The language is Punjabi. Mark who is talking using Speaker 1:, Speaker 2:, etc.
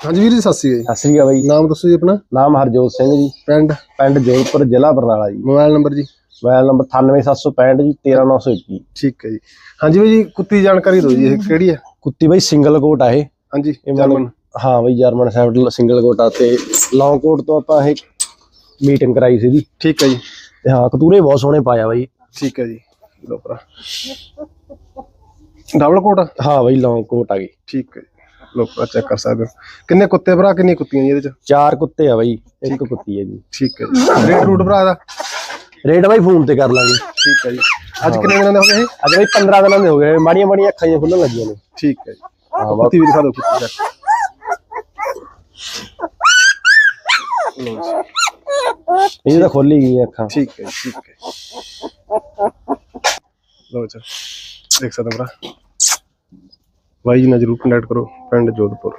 Speaker 1: ਹਾਂਜੀ ਵੀਰ ਜੀ ਸਤਿ ਸ਼੍ਰੀ ਅਕਾਲ
Speaker 2: ਸਤਿ ਸ੍ਰੀ ਅਕਾਲ ਬਾਈ
Speaker 1: ਨਾਮ ਦੱਸੋ ਜੀ ਆਪਣਾ?
Speaker 2: ਨਾਮ ਹਰਜੋਤ ਸਿੰਘ ਜੀ।
Speaker 1: ਪਿੰਡ?
Speaker 2: ਪਿੰਡ ਜੋਧਪੁਰ ਜ਼ਿਲ੍ਹਾ Barnala ji.
Speaker 1: Mobile number ji?
Speaker 2: Mobile number 98765 ji 13921
Speaker 1: ਠੀਕ ਹੈ ਜੀ। ਹਾਂਜੀ ਬਾਈ ਜੀ ਕੁੱਤੀ ਜਾਣਕਾਰੀ ਦਿਓ ਜੀ ਇਹ ਕਿਹੜੀ ਹੈ?
Speaker 2: ਕੁੱਤੀ ਬਾਈ ਸਿੰਗਲ ਕੋਟ ਆ ਇਹ।
Speaker 1: ਹਾਂਜੀ ਜਰਮਨ।
Speaker 2: ਹਾਂ ਬਾਈ ਜਰਮਨ ਸ਼ੈਫਰਡ ਸਿੰਗਲ ਕੋਟ ਆ ਤੇ ਲੌਂਗ ਕੋਟ ਤੋਂ ਆਪਾਂ ਇਹ ਮੀਟਿੰਗ ਕਰਾਈ ਸੀ ਜੀ
Speaker 1: ਠੀਕ ਹੈ ਜੀ।
Speaker 2: ਤੇ ਹਾਂ ਕਤੂਰੇ ਬਹੁਤ ਸੋਹਣੇ ਪਾਇਆ ਬਾਈ।
Speaker 1: ਠੀਕ ਹੈ ਜੀ। ਲੋ ਭਰਾ। ਡਬਲ ਕੋਟ
Speaker 2: ਹਾਂ ਬਾਈ ਲੌਂਗ ਕੋਟ ਆ ਗਈ।
Speaker 1: ਠੀਕ ਹੈ ਜੀ ਲੋ ਭਰਾ ਚੈੱਕ ਕਰ ਸਕਦੇ ਹੋ। ਕਿੰਨੇ ਕੁੱਤੇ ਭਰਾ ਕਿੰਨੀਆਂ ਕੁੱਤੀਆਂ ਜੀ ਇਹਦੇ ਚ?
Speaker 2: ਚਾਰ ਕੁੱਤੇ ਆ ਬਾਈ ਇੱਕ ਕੁੱਤੀ ਹੈ ਜੀ।
Speaker 1: ਠੀਕ ਹੈ ਜੀ। ਰੇਟ ਰੂਟ ਭਰਾ ਦਾ
Speaker 2: ਰੇਟ ਬਾਈ ਫੋਨ ਤੇ ਕਰ ਲਾਂਗੇ।
Speaker 1: ਠੀਕ ਹੈ ਜੀ। ਅੱਜ ਕਿੰਨੇ ਦਿਨਾਂ ਦੇ ਹੋ ਗਏ
Speaker 2: ਅੱਜ ਬਾਈ 15 ਦਿਨਾਂ ਦੇ ਹੋ ਗਏ। ਮਾੜੀਆਂ ਮਾੜੀਆਂ ਅੱਖਾਂ ਜਿਹੀਆਂ ਖੁੱਲਣ ਲੱਗੀਆਂ ਨੇ।
Speaker 1: ਠੀਕ ਹੈ ਜੀ।
Speaker 2: ਹਾਂ
Speaker 1: ਕੁੱਤੀ ਵੀ ਦਿਖਾ ਦਿਓ ਕੁੱਤੀ ਦਾ।
Speaker 2: ਇਹ ਤਾਂ ਖੁੱਲ ਹੀ ਗਈਆਂ ਅੱਖਾਂ।
Speaker 1: ਠੀਕ ਹੈ ਠੀਕ ਹੈ। ਲੋ ਜੀ। ਦੇਖ ਸਕਦੇ ਭਰਾ। ਬਾਈ ਜੀ ਨਾਲ ਜਰੂਰ ਕੰਟੈਕਟ ਕਰੋ ਪਿੰਡ ਜੋਧਪੁਰ